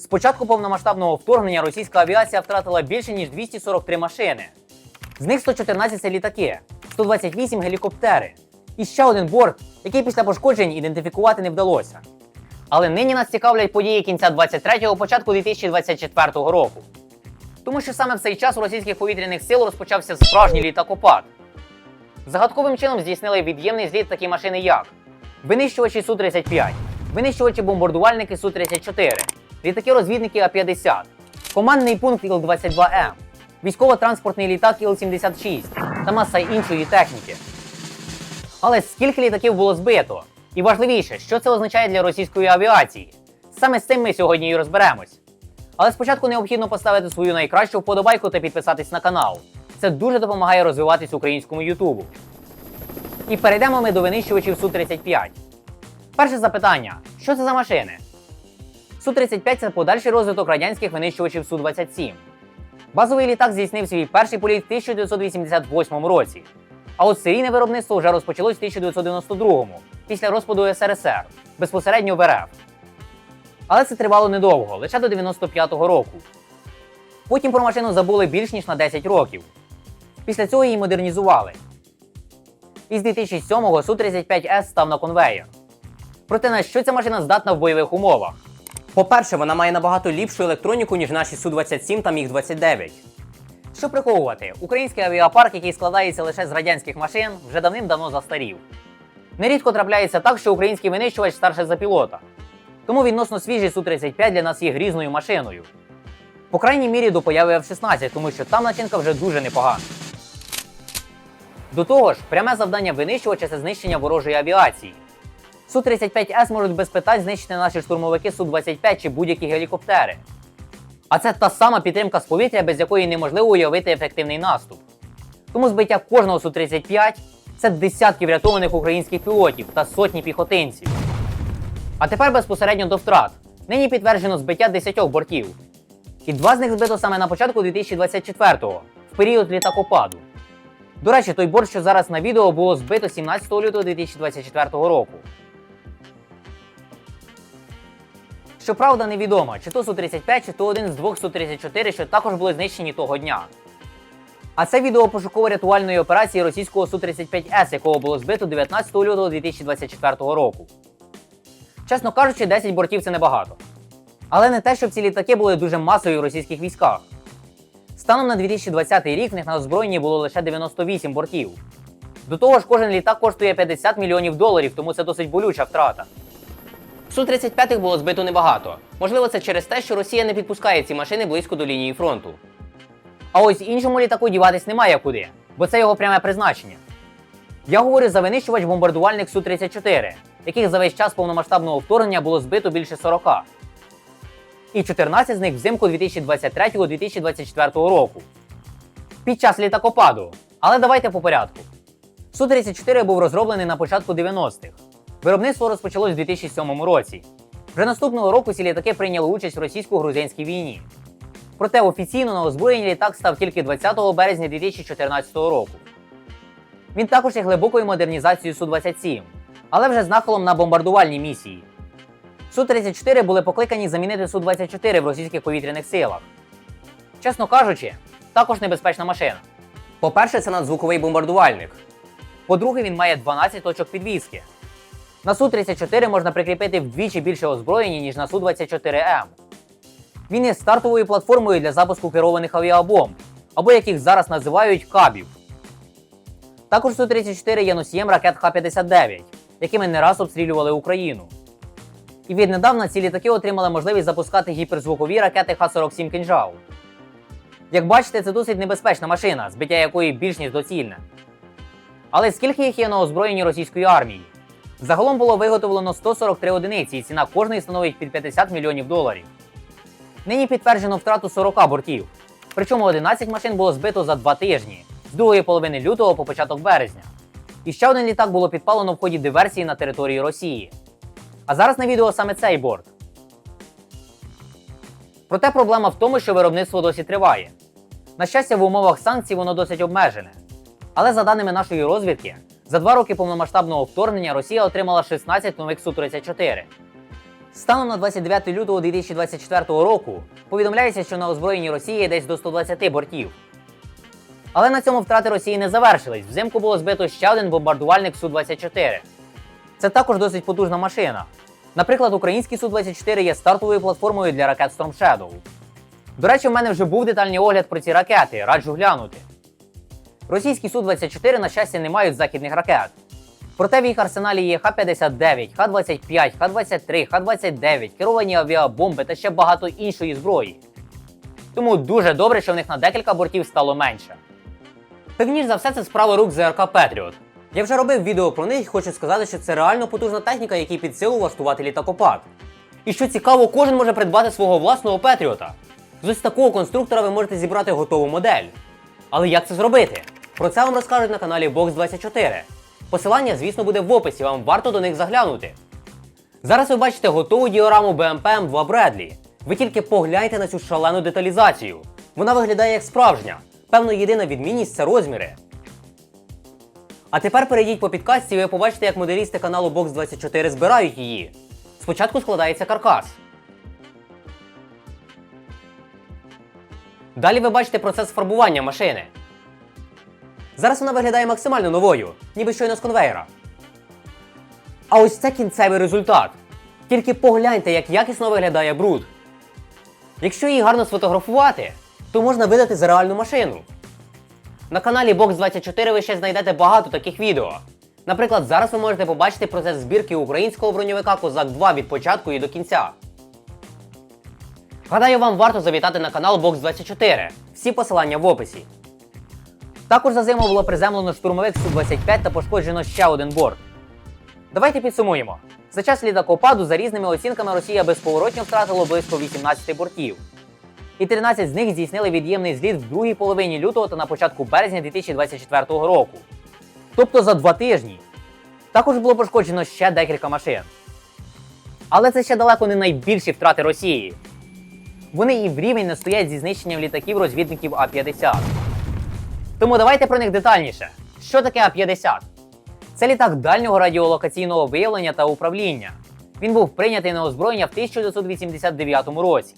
З початку повномасштабного вторгнення російська авіація втратила більше ніж 243 машини. З них 114 це літаки, 128 гелікоптери. І ще один борт, який після пошкоджень ідентифікувати не вдалося. Але нині нас цікавлять події кінця 23-го, початку 2024 року. Тому що саме в цей час у російських повітряних сил розпочався справжній літакопад. Загадковим чином здійснили від'ємний зліт такі машини, як винищувачі Су-35, винищувачі бомбардувальники Су-34, літаки-розвідники А-50, командний пункт Іл-22М, військово-транспортний літак Іл-76 та маса іншої техніки. Але скільки літаків було збито? І важливіше, що це означає для російської авіації? Саме з цим ми сьогодні і розберемось. Але спочатку необхідно поставити свою найкращу вподобайку та підписатись на канал. Це дуже допомагає розвиватись українському Ютубу. І перейдемо ми до винищувачів Су-35. Перше запитання: що це за машини? Су-35 це подальший розвиток радянських винищувачів Су-27. Базовий літак здійснив свій перший політ в 1988 році. А от серійне виробництво вже розпочалось в 1992-му, після розпаду СРСР, безпосередньо в РФ. Але це тривало недовго, лише до 95-го року. Потім про машину забули більш ніж на 10 років. Після цього її модернізували. І з 2007-го Су-35С став на конвеєр. Проте на що ця машина здатна в бойових умовах? По-перше, вона має набагато ліпшу електроніку, ніж наші Су-27 та Міг-29. Що приховувати, український авіапарк, який складається лише з радянських машин, вже давним-давно застарів. Нерідко трапляється так, що український винищувач старше за пілота. Тому відносно свіжий Су-35 для нас є грізною машиною. По крайній мірі до появи F-16, тому що там начинка вже дуже непогана. До того ж, пряме завдання винищувача це знищення ворожої авіації. Су-35С можуть без питань знищити наші штурмовики Су-25 чи будь-які гелікоптери. А це та сама підтримка з повітря, без якої неможливо уявити ефективний наступ. Тому збиття кожного Су-35 це десятки врятованих українських пілотів та сотні піхотинців. А тепер безпосередньо до втрат. Нині підтверджено збиття 10 бортів. І два з них збито саме на початку 2024-го, в період літакопаду. До речі, той борт, що зараз на відео, було збито 17 лютого 2024 року. Щоправда, невідомо, чи то Су-35, чи то один з двох Су-34, що також були знищені того дня. А це відео пошуково-рятувальної операції російського Су-35С, якого було збито 19 лютого 2024 року. Чесно кажучи, 10 бортів це небагато. Але не те, щоб ці літаки були дуже масові в російських військах. Станом на 2020 рік в них на озброєнні було лише 98 бортів. До того ж, кожен літак коштує 50 мільйонів доларів, тому це досить болюча втрата. Су-35 було збито небагато. Можливо, це через те, що Росія не підпускає ці машини близько до лінії фронту. А ось іншому літаку діватись немає куди, бо це його пряме призначення. Я говорю за винищувач бомбардувальник Су-34, яких за весь час повномасштабного вторгнення було збито більше 40. І 14 з них взимку 2023-2024 року. Під час літакопаду. Але давайте по порядку. Су-34 був розроблений на початку 90-х. Виробництво розпочалось у 2007 році. Вже наступного року ці літаки прийняли участь в російсько-грузинській війні. Проте офіційно на озброєнні літак став тільки 20 березня 2014 року. Він також є глибокою модернізацією Су-27, але вже з нахилом на бомбардувальні місії. Су-34 були покликані замінити Су-24 в російських повітряних силах. Чесно кажучи, також небезпечна машина. По-перше, це надзвуковий бомбардувальник. По-друге, він має 12 точок підвіски. На Су-34 можна прикріпити вдвічі більше озброєння, ніж на Су-24М. Він є стартовою платформою для запуску керованих авіабомб, або яких зараз називають кабів. Також Су-34 є носієм ракет Х-59, якими не раз обстрілювали Україну. І віднедавна ці літаки отримали можливість запускати гіперзвукові ракети Х-47 «Кинжал». Як бачите, це досить небезпечна машина, збиття якої більш ніж доцільне. Але скільки їх є на озброєнні російської армії? Загалом було виготовлено 143 одиниці, і ціна кожної становить під 50 мільйонів доларів. Нині підтверджено втрату 40 бортів. Причому 11 машин було збито за два тижні з другої половини лютого по початок березня. І ще один літак було підпалено в ході диверсії на території Росії. А зараз на відео саме цей борт. Проте проблема в тому, що виробництво досі триває. На щастя, в умовах санкцій воно досить обмежене. Але за даними нашої розвідки, за два роки повномасштабного вторгнення Росія отримала 16 нових Су-34. Станом на 29 лютого 2024 року повідомляється, що на озброєнні Росії десь до 120 бортів. Але на цьому втрати Росії не завершились. Взимку було збито ще один бомбардувальник Су-24. Це також досить потужна машина. Наприклад, український Су-24 є стартовою платформою для ракет Storm Shadow. До речі, в мене вже був детальний огляд про ці ракети, раджу глянути. Російські Су-24, на щастя, не мають західних ракет. Проте в їх арсеналі є Х-59, Х-25, Х-23, Х-29, керовані авіабомби та ще багато іншої зброї. Тому дуже добре, що в них на декілька бортів стало менше. Певніш за все, це справа рук ЗРК Петріот. Я вже робив відео про них і хочу сказати, що це реально потужна техніка, якій під силу влаштувати літакопад. І що цікаво, кожен може придбати свого власного Петріота. З ось такого конструктора ви можете зібрати готову модель. Але як це зробити? Про це вам розкажуть на каналі Box24. Посилання, звісно, буде в описі, вам варто до них заглянути. Зараз ви бачите готову діораму BMP M2 Bradley. Ви тільки погляньте на цю шалену деталізацію. Вона виглядає як справжня. Певно, єдина відмінність це розміри. А тепер перейдіть по підкасті, і ви побачите, як моделісти каналу Box24 збирають її. Спочатку складається каркас. Далі ви бачите процес фарбування машини. Зараз вона виглядає максимально новою, ніби щойно з конвейера. А ось це кінцевий результат. Тільки погляньте, як якісно виглядає бруд. Якщо її гарно сфотографувати, то можна видати за реальну машину. На каналі Box24 ви ще знайдете багато таких відео. Наприклад, зараз ви можете побачити процес збірки українського броньовика Козак 2 від початку і до кінця. Гадаю, вам варто завітати на канал Box24. Всі посилання в описі. Також за зиму було приземлено штурмовик Су-25 та пошкоджено ще один борт. Давайте підсумуємо. За час літакопаду, за різними оцінками, Росія безповоротньо втратила близько 18 бортів. І 13 з них здійснили від'ємний зліт в другій половині лютого та на початку березня 2024 року. Тобто за два тижні. Також було пошкоджено ще декілька машин. Але це ще далеко не найбільші втрати Росії. Вони і в рівень не стоять зі знищенням літаків розвідників А-50. Тому давайте про них детальніше. Що таке А-50? Це літак дальнього радіолокаційного виявлення та управління. Він був прийнятий на озброєння в 1989 році.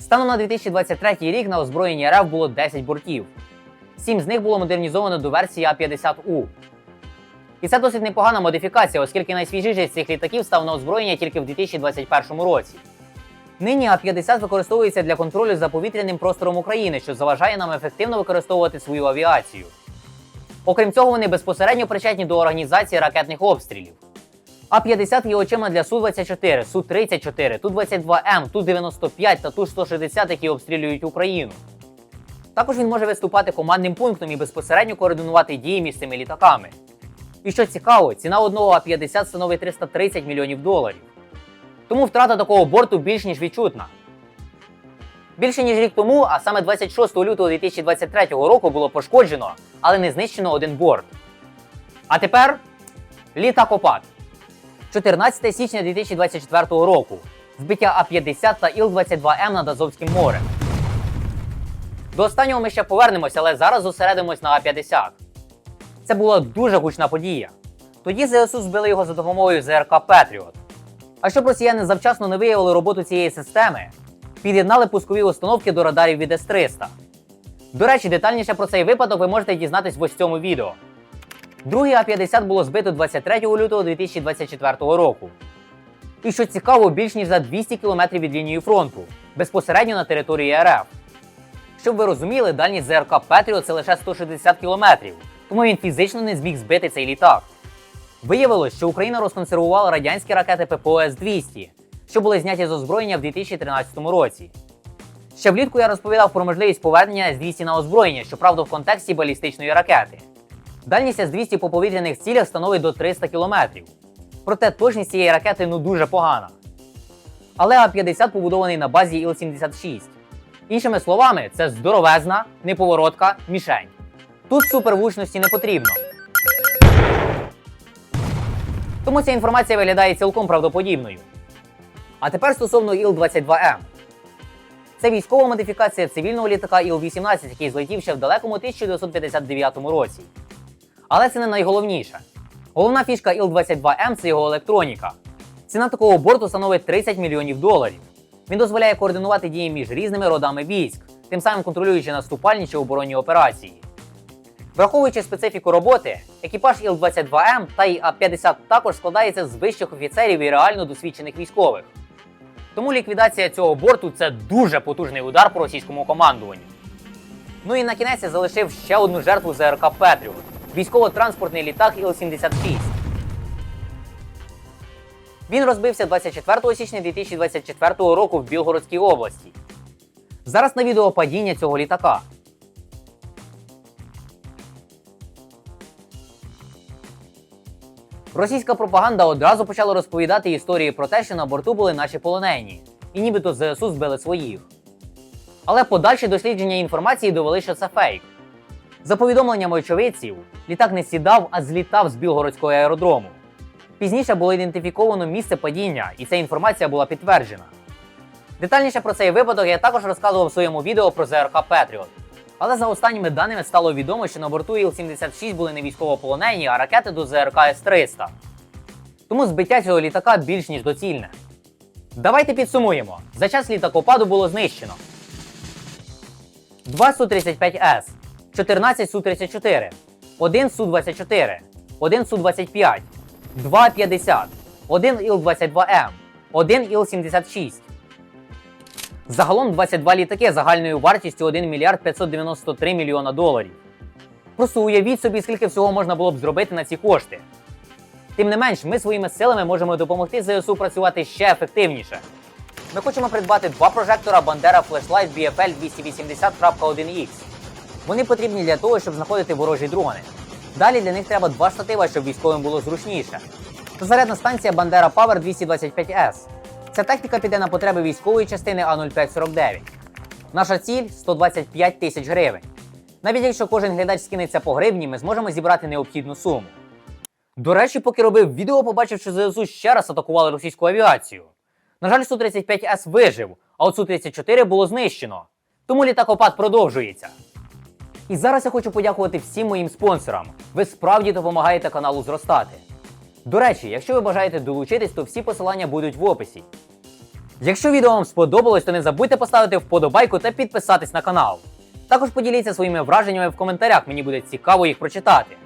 Станом на 2023 рік на озброєнні РФ було 10 бортів. Сім з них було модернізовано до версії А-50У. І це досить непогана модифікація, оскільки найсвіжіший з цих літаків став на озброєння тільки в 2021 році. Нині А-50 використовується для контролю за повітряним простором України, що заважає нам ефективно використовувати свою авіацію. Окрім цього, вони безпосередньо причетні до організації ракетних обстрілів. А-50 є очима для Су-24, Су-34, Ту-22М, Ту-95 та Ту-160, які обстрілюють Україну. Також він може виступати командним пунктом і безпосередньо координувати дії між цими літаками. І що цікаво, ціна одного А-50 становить 330 мільйонів доларів. Тому втрата такого борту більш ніж відчутна. Більше ніж рік тому, а саме 26 лютого 2023 року було пошкоджено, але не знищено один борт. А тепер літакопад. 14 січня 2024 року. Збиття А-50 та Іл-22М над Азовським морем. До останнього ми ще повернемося, але зараз зосередимось на А-50. Це була дуже гучна подія. Тоді ЗСУ збили його за допомогою ЗРК Петріот. А щоб росіяни завчасно не виявили роботу цієї системи, під'єднали пускові установки до радарів від С-300. До речі, детальніше про цей випадок ви можете дізнатись в ось цьому відео. Другий А-50 було збито 23 лютого 2024 року. І що цікаво, більш ніж за 200 км від лінії фронту, безпосередньо на території РФ. Щоб ви розуміли, дальність ЗРК Петріо це лише 160 км, тому він фізично не зміг збити цей літак. Виявилось, що Україна розконсервувала радянські ракети ППО С-200, що були зняті з озброєння в 2013 році. Ще влітку я розповідав про можливість повернення С-200 на озброєння, щоправда, в контексті балістичної ракети. Дальність С-200 по повітряних цілях становить до 300 км. Проте точність цієї ракети ну дуже погана. Але А-50 побудований на базі Іл-76. Іншими словами, це здоровезна, неповоротка мішень. Тут супервучності не потрібно. Тому ця інформація виглядає цілком правдоподібною. А тепер стосовно Іл-22М. Це військова модифікація цивільного літака Іл-18, який злетів ще в далекому 1959 році. Але це не найголовніше. Головна фішка Іл-22М це його електроніка. Ціна такого борту становить 30 мільйонів доларів. Він дозволяє координувати дії між різними родами військ, тим самим контролюючи наступальні чи оборонні операції. Враховуючи специфіку роботи, екіпаж Іл-22М та й А-50 також складається з вищих офіцерів і реально досвідчених військових. Тому ліквідація цього борту це дуже потужний удар по російському командуванню. Ну і на кінець я залишив ще одну жертву ЗРК Петріот військово-транспортний літак Іл-76. Він розбився 24 січня 2024 року в Білгородській області. Зараз на відео падіння цього літака. Російська пропаганда одразу почала розповідати історії про те, що на борту були наші полонені, і нібито ЗСУ збили своїх. Але подальші дослідження інформації довели, що це фейк. За повідомленнями очевидців, літак не сідав, а злітав з Білгородського аеродрому. Пізніше було ідентифіковано місце падіння, і ця інформація була підтверджена. Детальніше про цей випадок я також розказував в своєму відео про ЗРК Петріот. Але за останніми даними стало відомо, що на борту Іл-76 були не військовополонені, а ракети до ЗРК С-300. Тому збиття цього літака більш ніж доцільне. Давайте підсумуємо: за час літакопаду було знищено 2 Су-35С, 14 Су-34, 1 Су-24, 1 Су-25, 2 50, 1 Іл-22М, 1 Іл-76. Загалом 22 літаки загальною вартістю 1 мільярд 593 мільйона доларів. Просто уявіть собі, скільки всього можна було б зробити на ці кошти. Тим не менш, ми своїми силами можемо допомогти ЗСУ працювати ще ефективніше. Ми хочемо придбати два прожектора Bandera Flashlight BFL 280.1X. Вони потрібні для того, щоб знаходити ворожі дрони. Далі для них треба два штатива, щоб військовим було зручніше. Зарядна станція Bandera Power 225S. Ця техніка піде на потреби військової частини А0549. Наша ціль 125 тисяч гривень. Навіть якщо кожен глядач скинеться по гривні, ми зможемо зібрати необхідну суму. До речі, поки робив відео, побачив, що ЗСУ ще раз атакували російську авіацію. На жаль, Су-35С вижив, а от Су-34 було знищено. Тому літакопад продовжується. І зараз я хочу подякувати всім моїм спонсорам. Ви справді допомагаєте каналу зростати. До речі, якщо ви бажаєте долучитись, то всі посилання будуть в описі. Якщо відео вам сподобалось, то не забудьте поставити вподобайку та підписатись на канал. Також поділіться своїми враженнями в коментарях, мені буде цікаво їх прочитати.